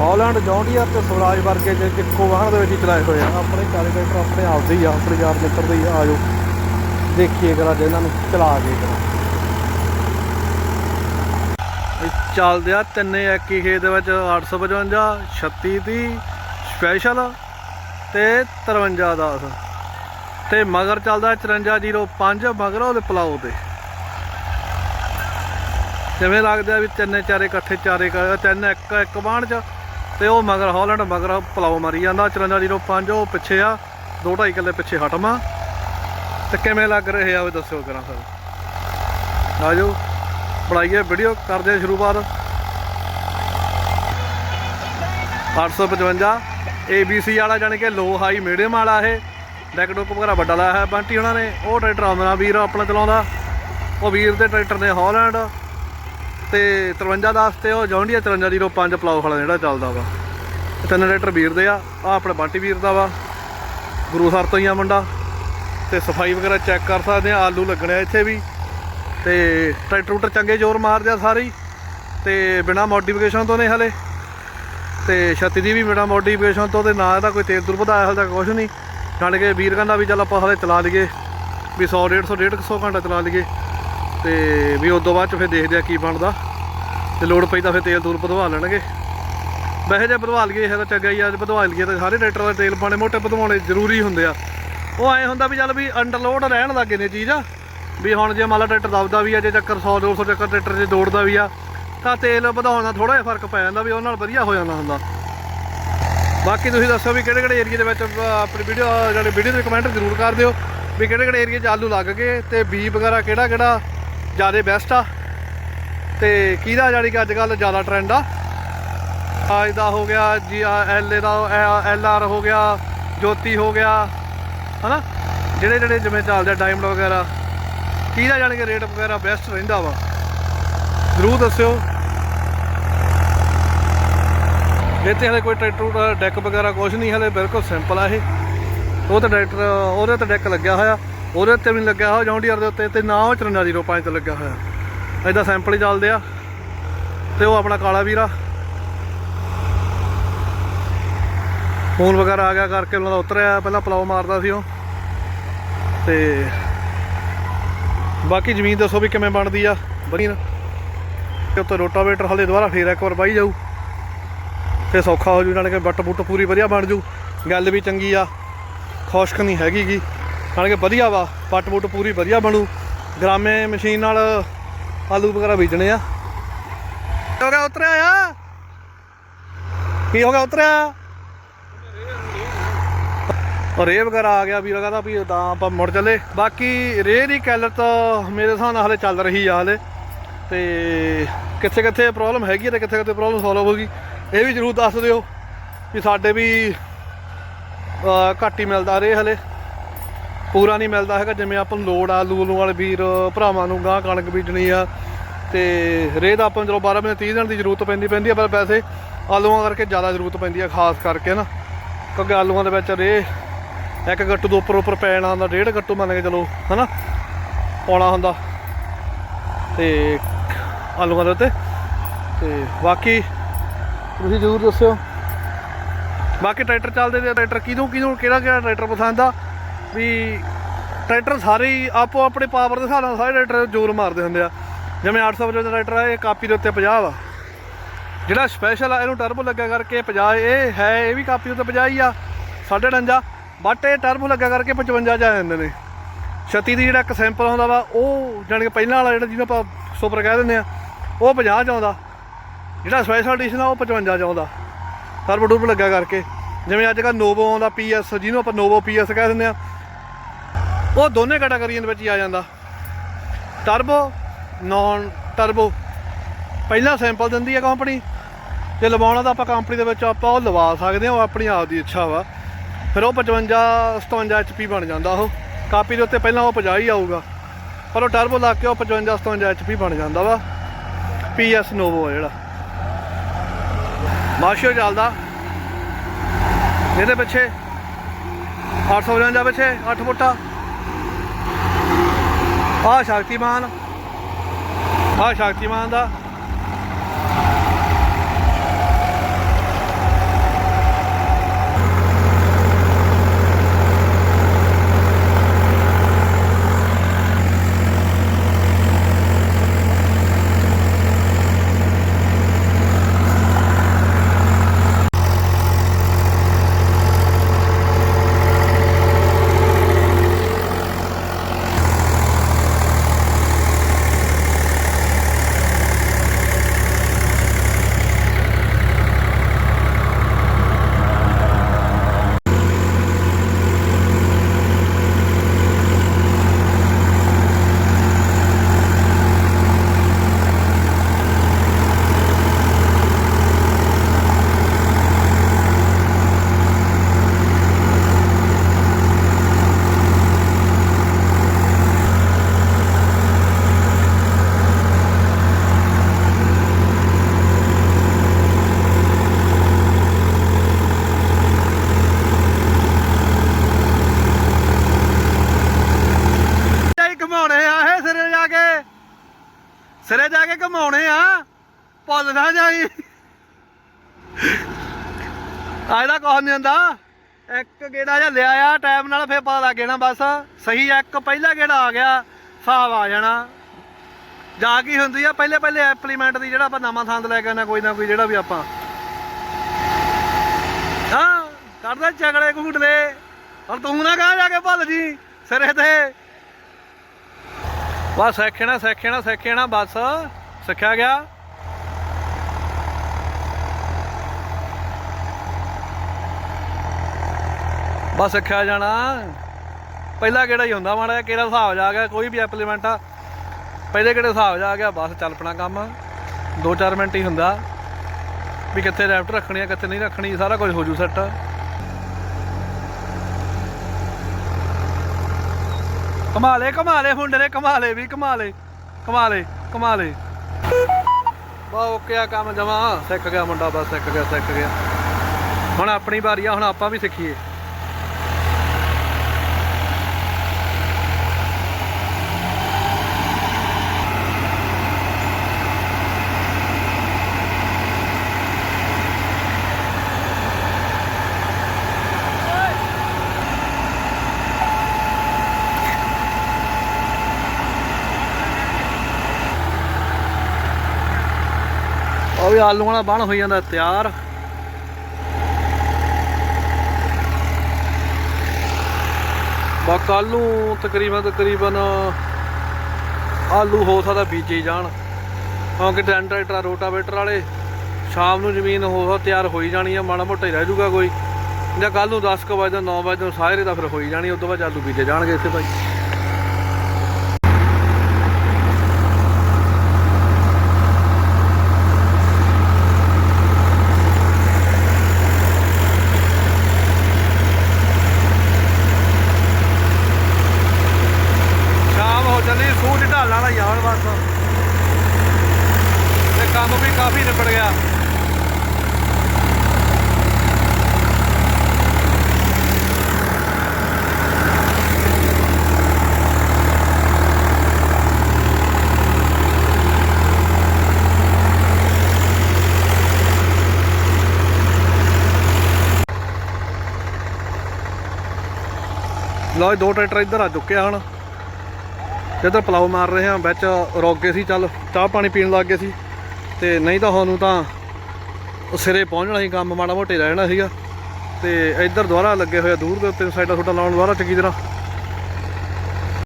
Holland John Deere ਤੇ ਸਵਰਾਜ ਵਰਗੇ ਜੇ ਇੱਕੋ ਵਾਹਨ ਦੇ ਵਿੱਚ ਹੀ ਚਲਾਏ ਹੋਏ ਆ। ਆਪਣੇ ਚਾਰੇ ਟਰੈਕਟਰ ਆਪਣੇ ਆਪ ਦੇ ਹੀ ਆ, ਆਪਣੇ ਯਾਰ ਮਿੱਤਰ ਦੇ ਹੀ ਆ, ਆਜੋ। ਦੇਖੀਏ ਕਰਾ ਜੇ ਇਹਨਾਂ ਨੂੰ ਚਲਾ ਕੇ ਕਰਾ। ਚੱਲਦੇ ਆ ਤਿੰਨੇ ਇੱਕ ਹੀ ਖੇਤ ਦੇ ਵਿੱਚ 855 36 30 ਸਪੈਸ਼ਲ ਤੇ 53 10 ਤੇ ਮਗਰ ਚੱਲਦਾ 5405 ਮਗਰ ਉਹਦੇ ਪਲਾਓ ਤੇ। ਜਿਵੇਂ ਲੱਗਦਾ ਵੀ ਤਿੰਨੇ ਚਾਰੇ ਇਕੱਠੇ, ਚਾਰੇ ਤਿੰਨ ਇੱਕ ਇੱਕ ਬਾਣ ਚ ਤੇ ਉਹ ਮਗਰ ਹਾਲੈਂਡ, ਮਗਰ ਪਲਾਓ ਮਾਰੀ ਜਾਂਦਾ। 5405 ਉਹ ਪਿੱਛੇ ਆ। 2.5 ਕਿੱਲੇ ਪਿੱਛੇ ਹਟਮਾ ਤੇ ਕਿਵੇਂ ਲੱਗ ਰਹੇ ਆ ਉਹ ਦੱਸਿਓ ਕਰਾਂ ਸਰ। ਆਜੋ ਬਣਾਈਏ ਵੀਡੀਓ ਕਰਦੇ ਆ ਸ਼ੁਰੂਆਤ। 855 ABC ਵਾਲਾ, ਜਾਣੀ ਕਿ ਲੋ ਹਾਈ ਮੀਡੀਅਮ ਵਾਲਾ ਇਹ। ਡੈਕ ਡੁੱਕ ਵਗੈਰਾ ਵੱਡਾ ਲਾਇਆ ਹੈ ਬੰਟੀ ਉਹਨਾਂ ਨੇ। ਉਹ ਟਰੈਕਟਰ ਆਉਂਦਾ ਵੀਰ ਆਪਣਾ ਚਲਾਉਂਦਾ। ਉਹ ਵੀਰ ਦੇ ਟਰੈਕਟਰ ਨੇ ਹਾਲੈਂਡ। ਤੇ 53 10 ਤੇ ਉਹ ਜੌਂਡੀਆ 5305 ਪਲਾਉ ਵਾਲਾ ਜਿਹੜਾ ਚੱਲਦਾ ਵਾ। ਤਿੰਨ ਟਰੈਕਟਰ ਵੀਰ ਦੇ ਆ ਆ ਆਪਣੇ ਬਾਟੀ ਵੀਰ ਦਾ ਵਾ। ਗੁਰੂ ਸਰ ਤੋਂ ਹੀ ਆ ਮੁੰਡਾ। ਤੇ ਸਫ਼ਾਈ ਵਗੈਰਾ ਚੈੱਕ ਕਰ ਸਕਦੇ ਆ, ਆਲੂ ਲੱਗਣੇ ਆ ਇੱਥੇ ਵੀ। ਤੇ ਟਰੈਕਟਰ ਟਰੂਟਰ ਚੰਗੇ ਜ਼ੋਰ ਮਾਰਦੇ ਆ ਸਾਰੇ ਹੀ। ਤੇ ਬਿਨਾ ਮੋਡੀਫਿਕੇਸ਼ਨ ਤੋਂ ਨੇ ਹਲੇ। ਤੇ ਛੱਤੀ ਦੀ ਵੀ ਬਿਨਾ ਮੋਡੀਫਿਕੇਸ਼ਨ ਤੋਂ ਤੇ ਨਾ ਇਹਦਾ ਕੋਈ ਤੇਲ ਤੁਰ ਵਧਾਇਆ ਹਾਲੇ ਤੱਕ ਕੁਝ ਨਹੀਂ। ਜਾਣ ਕੇ ਵੀਰ ਕਹਿੰਦਾ ਵੀ ਚੱਲ ਆਪਾਂ ਹਲੇ ਚਲਾ ਲਈਏ। ਵੀ 100 150 150 ਘੰਟਾ ਚਲਾ ਲਈਏ। ਤੇ ਵੀ ਉਸ ਤੋਂ ਬਾਅਦ ਚ ਫਿਰ ਦੇਖਦੇ ਆ ਕੀ ਬਣਦਾ। ਤੇ ਲੋੜ ਪਈ ਤਾਂ ਫਿਰ ਤੇਲ ਤੂਲ ਵਧਵਾ ਲੈਣਗੇ। ਵੈਸੇ ਜੇ ਵਧਵਾ ਲਈਏ, ਇਹ ਤਾਂ ਚੰਗਾ ਹੀ ਆ, ਜੇ ਵਧਵਾ ਲਈਏ ਤਾਂ ਸਾਰੇ ਟਰੈਕਟਰ ਦਾ ਤੇਲ ਪਾਣੇ ਮੋਟੇ ਵਧਵਾਉਣੇ ਜ਼ਰੂਰੀ ਹੁੰਦੇ ਆ। ਉਹ ਐ ਹੁੰਦਾ ਵੀ ਚੱਲ ਵੀ ਅੰਡਰਲੋਡ ਰਹਿਣ ਲੱਗੇ ਨੇ ਚੀਜ਼। ਆ ਵੀ ਹੁਣ ਜੇ ਮੰਨ ਟਰੈਕਟਰ ਦਬਦਾ ਵੀ ਆ, ਜੇ ਚੱਕਰ 100 200 ਚੱਕਰ ਟਰੈਕਟਰ 'ਚ ਦੌੜਦਾ ਵੀ ਆ, ਤਾਂ ਤੇਲ ਵਧਾਉਣ ਨਾਲ ਥੋੜਾ ਜਿਹਾ ਫ਼ਰਕ ਪੈ ਜਾਂਦਾ ਵੀ ਉਹ ਨਾਲ ਵਧੀਆ ਹੋ ਜਾਂਦਾ ਹੁੰਦਾ। ਬਾਕੀ ਤੁਸੀਂ ਦੱਸੋ ਵੀ ਕਿਹੜੇ ਕਿਹੜੇ ਏਰੀਆ ਦੇ ਵਿੱਚ ਆਪਣੀ ਵੀਡੀਓ ਜਿਹੜੇ ਵੀਡੀਓ ਦੇ ਕਮੈਂਟ ਜ਼ਰੂਰ ਕਰ ਦਿਓ, ਵੀ ਕਿਹੜੇ ਕਿਹੜੇ ਏਰੀਆ 'ਚ ਆਲੂ ਲੱਗ ਗਏ ਤੇ ਬੀ ਵਗੈਰਾ ਕਿਹੜਾ ਕਿਹੜਾ ਜ਼ਿਆਦਾ ਬੈਸਟ ਆ। ਤੇ ਕਿਹਦਾ ਜਾਨੀ ਕਿ ਅੱਜ ਕੱਲ ਜ਼ਿਆਦਾ ਟ੍ਰੈਂਡ ਆ? ਅੱਜ ਦਾ ਹੋ ਗਿਆ ਜੀ ਐਲ ਏ ਦਾ ਐਲ ਆਰ ਹੋ ਗਿਆ, ਜੋਤੀ ਹੋ ਗਿਆ, ਹਨਾ? ਜਿਹੜੇ ਜਿਹੜੇ ਜਿਵੇਂ ਚੱਲਦੇ ਡਾਇਮੰਡ ਵਗੈਰਾ। ਕਿਹਦਾ ਜਾਨੀ ਕਿ ਰੇਟ ਵਗੈਰਾ ਬੈਸਟ ਰਹਿੰਦਾ ਵਾ? ਜ਼ਰੂਰ ਦੱਸਿਓ। ਇੱਥੇ ਹਲੇ ਕੋਈ ਟਰੈਕਟਰ ਡੈਕ ਵਗੈਰਾ ਕੁਝ ਨਹੀਂ, ਹਲੇ ਬਿਲਕੁਲ ਸਿੰਪਲ ਆ ਇਹ। ਉਹ ਤਾਂ ਟਰੈਕਟਰ ਉਹਦੇ ਤੇ ਡੈਕ ਲੱਗਿਆ ਹੋਇਆ। ਉਹਦੇ ਉੱਤੇ ਵੀ ਨਹੀਂ ਲੱਗਿਆ ਹੋਇਆ, ਜੌਂਡੀਅਰ ਦੇ ਉੱਤੇ, ਤੇ ਨਾ ਉਹ 5405 ਤੇ ਲੱਗਿਆ ਹੋਇਆ। ਐਦਾਂ ਸੈਂਪਲ ਹੀ ਚੱਲਦੇ ਆ। ਤੇ ਉਹ ਆਪਣਾ ਕਾਲਾ ਵੀਰਾ। ਫੋਨ ਵਗੈਰਾ ਆ ਗਿਆ ਕਰਕੇ ਉਹਨਾਂ ਦਾ ਉਤਰਿਆ, ਪਹਿਲਾਂ ਪਲਾਉ ਮਾਰਦਾ ਸੀ ਉਹ। ਤੇ ਬਾਕੀ ਜ਼ਮੀਨ ਦੱਸੋ ਵੀ ਕਿਵੇਂ ਬਣਦੀ ਆ। ਵਧੀਆ। ਤੇ ਉੱਤੇ ਰੋਟਾਵੇਟਰ ਹਲੇ ਦੁਬਾਰਾ ਫੇਰ ਇੱਕ ਵਾਰ ਬਾਈ ਜਾਊ। ਤੇ ਸੌਖਾ ਹੋ ਜੂ, ਨਾਲ ਕਿ ਬੱਟ ਬੁੱਟ ਪੂਰੀ ਵਧੀਆ ਬਣ ਜੂ। ਗੱਲ ਵੀ ਚੰਗੀ ਆ। ਖੁਸ਼ਕ ਨਹੀਂ ਹੈਗੀ ਗੀ। ਨਾਲ ਕਿ ਵਧੀਆ ਵਾ ਪੱਟ ਬੁੱਟ ਪੂਰੀ ਵਧੀਆ ਬਣੂ। ਗਰਾਮੇ ਮਸ਼ੀਨ ਨਾਲ ਆਲੂ ਵਗੈਰਾ ਬੀਜਣੇ ਆ। ਕੀ ਹੋ ਗਿਆ ਉਤਰਿਆ ਆ? ਕੀ ਹੋ ਗਿਆ ਉਤਰਿਆ? ਔਰ ਰੇ ਵਗੈਰਾ ਆ ਗਿਆ ਵੀਰ ਕਹਿੰਦਾ ਵੀ ਤਾਂ ਆਪਾਂ ਮੁੜ ਚੱਲੇ। ਬਾਕੀ ਰੇ ਦੀ ਕੈਲਤ ਮੇਰੇ ਹਿਸਾਬ ਨਾਲ ਹਲੇ ਚੱਲ ਰਹੀ ਆ ਹਲੇ। ਤੇ ਕਿੱਥੇ ਕਿੱਥੇ ਪ੍ਰੋਬਲਮ ਹੈਗੀ ਆ ਤੇ ਕਿੱਥੇ ਕਿੱਥੇ ਪ੍ਰੋਬਲਮ ਸੋਲਵ ਹੋ ਗਈ ਇਹ ਵੀ ਜਰੂਰ ਦੱਸ ਦਿਓ ਵੀ ਸਾਡੇ ਵੀ ਅਹ, ਘੱਟ ਹੀ ਮਿਲਦਾ ਰੇ ਹਲੇ। ਪੂਰਾ ਨਹੀਂ ਮਿਲਦਾ ਹੈਗਾ, ਜਿਵੇਂ ਆਪਾਂ ਨੂੰ ਲੋੜ ਆ ਆਲੂ ਆਲੂ ਵਾਲੇ ਵੀਰ, ਭਰਾਵਾਂ ਨੂੰ ਗਾਂ ਕਣਕ ਬੀਜਣੀ ਆ, ਤੇ ਰੇਹ ਦਾ ਆਪਾਂ ਨੂੰ ਚਲੋ 12 ਮਹੀਨੇ 30 ਦਿਨ ਦੀ ਜ਼ਰੂਰਤ ਪੈਂਦੀ ਪੈਂਦੀ ਆ, ਪਰ ਵੈਸੇ ਆਲੂਆਂ ਕਰਕੇ ਜ਼ਿਆਦਾ ਜ਼ਰੂਰਤ ਪੈਂਦੀ ਆ, ਖਾਸ ਕਰਕੇ ਨਾ। ਕਿਉਂਕਿ ਆਲੂਆਂ ਦੇ ਵਿੱਚ ਰੇਹ ਇੱਕ ਗੱਟੂ ਤੋਂ ਉੱਪਰ ਉੱਪਰ ਪੈ ਜਾਣਾ ਹੁੰਦਾ ਡੇਢ ਗੱਟੂ ਮੰਨ ਕੇ ਚਲੋ, ਹਨਾ? ਪਾਉਣਾ ਹੁੰਦਾ। ਤੇ ਆਲੂਆਂ ਦੇ ਉੱਤੇ। ਤੇ ਬਾਕੀ ਤੁਸੀਂ ਜ਼ਰੂਰ ਦੱਸਿਓ। ਬਾਕੀ ਟਰੈਕਟਰ ਚੱਲਦੇ ਤੇ ਟਰੈਕਟਰ ਕਿਹਨੂੰ ਕਿਹਨੂੰ ਕਿਹੜਾ ਕਿਹੜਾ ਟਰੈਕਟਰ ਪਸੰਦ ਆ? ਵੀ ਟਰੈਕਟਰ ਸਾਰੇ ਹੀ ਆਪੋ ਆਪਣੇ ਪਾਵਰ ਦੇ ਹਿਸਾਬ ਨਾਲ ਸਾਰੇ ਟਰੈਕਟਰ ਜ਼ੋਰ ਮਾਰਦੇ ਹੁੰਦੇ ਆ। ਜਿਵੇਂ 855 ਦਾ ਟਰੈਕਟਰ ਆ, ਇਹ ਕਾਪੀ ਦੇ ਉੱਤੇ 50 ਵਾ। ਜਿਹੜਾ ਸਪੈਸ਼ਲ ਆ, ਇਹਨੂੰ ਟਰਬੋ ਲੱਗਿਆ ਕਰਕੇ 50 ਇਹ ਹੈ, ਇਹ ਵੀ ਕਾਪੀ ਦੇ ਉੱਤੇ 50 ਹੀ ਆ 55 ਬਟ ਇਹ ਟਰਬੋ ਲੱਗਿਆ ਕਰਕੇ 55 ਜਾ ਜਾਂਦੇ ਨੇ। 36 ਦੀ ਜਿਹੜਾ ਇੱਕ ਸੈਂਪਲ ਆਉਂਦਾ ਵਾ, ਉਹ ਜਾਣੀ ਕਿ ਪਹਿਲਾਂ ਵਾਲਾ ਜਿਹੜਾ ਜਿਹਨੂੰ ਆਪਾਂ ਸੁਪਰ ਕਹਿ ਦਿੰਦੇ ਆ, ਉਹ 50 ਚ ਆਉਂਦਾ। ਜਿਹੜਾ ਸਪੈਸ਼ਲ ਐਡੀਸ਼ਨ ਆ, ਉਹ 55 ਚ ਆਉਂਦਾ। ਟਰਬੋ ਟੂਬ ਲੱਗਿਆ ਕਰਕੇ। ਜਿਵੇਂ ਅੱਜ ਕੱਲ੍ਹ ਨੋਵੋ ਆਉਂਦਾ ਪੀਐਸ ਜਿਹਨੂੰ ਆਪਾਂ ਨੋਵੋ ਪੀਐਸ ਕਹਿ ਦਿੰਦੇ ਆ ਉਹ ਦੋਨੇ ਕੈਟਾਗਰੀਆਂ ਦੇ ਵਿੱਚ ਹੀ ਆ ਜਾਂਦਾ। ਟਰਬੋ ਨਾਨ ਟਰਬੋ ਪਹਿਲਾ ਸੈਂਪਲ ਦਿੰਦੀ ਹੈ ਕੰਪਨੀ ਜੇ ਲਵਾਉਣਾ ਤਾਂ ਆਪਾਂ ਕੰਪਨੀ ਦੇ ਵਿੱਚ ਆਪਾਂ ਉਹ ਲਵਾ ਸਕਦੇ ਹਾਂ, ਉਹ ਆਪਣੀ ਆਪ ਦੀ ਇੱਛਾ ਵਾ। ਫਿਰ ਉਹ 55 57 ਐਚਪੀ ਬਣ ਜਾਂਦਾ ਉਹ। ਕਾਪੀ ਦੇ ਉੱਤੇ ਪਹਿਲਾਂ ਉਹ 50 ਹੀ ਆਊਗਾ। ਪਰ ਉਹ ਟਰਬੋ ਲਾ ਕੇ ਉਹ 55 57 ਐਚਪੀ ਬਣ ਜਾਂਦਾ ਵਾ। ਪੀਐਸ ਨੋਵੋ ਆ ਜਿਹੜਾ। ਮਾਸ਼ੋ ਚੱਲਦਾ। ਇਹਦੇ ਪਿੱਛੇ 855 ਪਿੱਛੇ 8 ਫੁੱਟਾ। ਆ ਸ਼ਕਤੀਮਾਨ ਆ ਸ਼ਕਤੀਮਾਨ ਦਾ। ਭੁੱਲ ਨਾ ਜਾਈ। ਆਇਦਾ ਕੁਛ ਨਹੀਂ ਹੁੰਦਾ। ਇੱਕ ਗੇੜਾ ਜਾਂ ਲਿਆ ਆ ਟਾਈਮ ਨਾਲ ਫੇਰ ਪਤਾ ਲੱਗ ਜਾਣਾ ਬਸ। ਸਹੀ ਇੱਕ ਪਹਿਲਾ ਗੇੜਾ ਆ ਗਿਆ, ਹਿਸਾਬ ਆ ਜਾਣਾ। ਜਾ ਕੀ ਹੁੰਦੀ ਆ, ਪਹਿਲੇ ਪਹਿਲੇ ਐਪਲੀਮੈਂਟ ਦੀ ਜਿਹੜਾ ਆਪਾਂ ਨਵਾਂ ਸੰਦ ਲੈ ਕੇ ਆਉਂਦੇ ਕੋਈ ਨਾ ਕੋਈ ਜਿਹੜਾ ਵੀ ਆਪਾਂ। ਹਾਂ ਕਰਦੇ ਝਗੜੇ ਘੂਟਲੇ ਹੁਣ ਤੂੰ ਨਾ ਕਹਾਂ ਜਾ ਕੇ ਭੱਲ ਜੀ, ਸਿਰੇ ਤੇ। ਬਸ ਸਿੱਖਣਾ ਸਿੱਖਣਾ ਸਿੱਖਣਾ ਬਸ। ਸਿੱਖਿਆ ਗਿਆ। ਬਸ ਸਿੱਖਿਆ ਜਾਣਾ। ਪਹਿਲਾ ਕਿਹੜਾ ਹੀ ਹੁੰਦਾ ਮਾੜਾ ਜਿਹਾ, ਕਿਹੜਾ ਹਿਸਾਬ ਜਾ ਗਿਆ, ਕੋਈ ਵੀ ਐਪਲੀਮੈਂਟ ਆ। ਪਹਿਲੇ ਕਿਹੜੇ ਹਿਸਾਬ ਜਾ ਗਿਆ, ਬਸ ਚੱਲ ਪਣਾ ਕੰਮ। 2-4 ਮਿੰਟ ਹੀ ਹੁੰਦਾ। ਵੀ ਕਿੱਥੇ ਰੈਫਟ ਰੱਖਣੀ ਆ, ਕਿੱਥੇ ਨਹੀਂ ਰੱਖਣੀ, ਸਾਰਾ ਕੁਝ ਹੋ ਜੂ ਸੈੱਟ ਕਮਾਲੇ ਕਮਾਲੇ ਹੁੰਡੇ ਨੇ ਕਮਾਲੇ ਵੀ, ਕਮਾਲੇ ਕਮਾਲੇ ਕਮਾਲੇ ਬਾ ਓਕੇ ਆ ਕੰਮ ਜਮਾ। ਸਿੱਖ ਗਿਆ ਮੁੰਡਾ, ਬਸ ਸਿੱਖ ਗਿਆ ਸਿੱਖ ਗਿਆ। ਹੁਣ ਆਪਣੀ ਵਾਰੀ ਆ, ਹੁਣ ਆਪਾਂ ਵੀ ਸਿੱਖੀਏ। ਉਹ ਵੀ ਆਲੂ ਵਾਲਾ ਬਣ ਹੋਈ ਜਾਂਦਾ, ਤਿਆਰ। ਬਾ ਕੱਲ ਨੂੰ ਤਕਰੀਬਨ ਤਕਰੀਬਨ ਆਲੂ ਹੋ ਸਕਦਾ ਬੀਜੇ ਜਾਣ। ਕਿਉਂਕਿ ਟਰੈਕਟਰ, ਰੋਟਾਵੇਟਰ ਵਾਲੇ ਸ਼ਾਮ ਨੂੰ ਜ਼ਮੀਨ ਹੋ ਤਿਆਰ ਹੋਈ ਜਾਣੀ ਆ, ਮਾੜਾ ਮੋਟਾ ਹੀ ਰਹਿ ਜੂਗਾ ਕੋਈ। ਜਾਂ ਕੱਲ ਨੂੰ 10 ਕੁ ਵਜੇ 9 ਵਜੇ ਸਾਰੇ ਤਾਂ ਫਿਰ ਹੋਈ ਜਾਣੀ ਉਸ ਤੋਂ ਬਾਅਦ ਆਲੂ ਬੀਜੇ ਜਾਣਗੇ ਇੱਥੇ ਭਾਈ ਸ਼ਾਮ ਹੋ ਚੱਲੀ ਸੂਰਜ ਢਾਲਣ ਵਾਲਾ ਹੀ ਆ ਹੁਣ ਬਸ ਤੇ ਕੰਮ ਵੀ ਕਾਫੀ ਨਿਬੜ ਗਿਆ ਲਓ ਦੋ ਟਰੈਕਟਰ ਇੱਧਰ ਆ ਚੁੱਕੇ ਆ ਹੁਣ। ਜਿੱਧਰ ਪਲਾਉ ਮਾਰ ਰਹੇ ਆ, ਵਿੱਚ ਰੋਕ ਗਏ ਸੀ, ਚੱਲ ਚਾਹ ਪਾਣੀ ਪੀਣ ਲੱਗ ਗਏ ਸੀ। ਤੇ ਨਹੀਂ ਤਾਂ ਸਾਨੂੰ ਤਾਂ ਸਿਰੇ ਪਹੁੰਚਣਾ ਸੀ ਕੰਮ, ਮਾੜਾ ਮੋਟੇ ਰਹਿਣਾ ਸੀਗਾ। ਤੇ ਇੱਧਰ ਦੁਬਾਰਾ ਲੱਗੇ ਹੋਏ ਦੂਰ ਦੇ ਉੱਤੇ ਸਾਈਡਾਂ ਤੁਹਾਡਾ ਲਾਉਣ ਦੁਬਾਰਾ ਚੰਗੀ ਤਰ੍ਹਾਂ।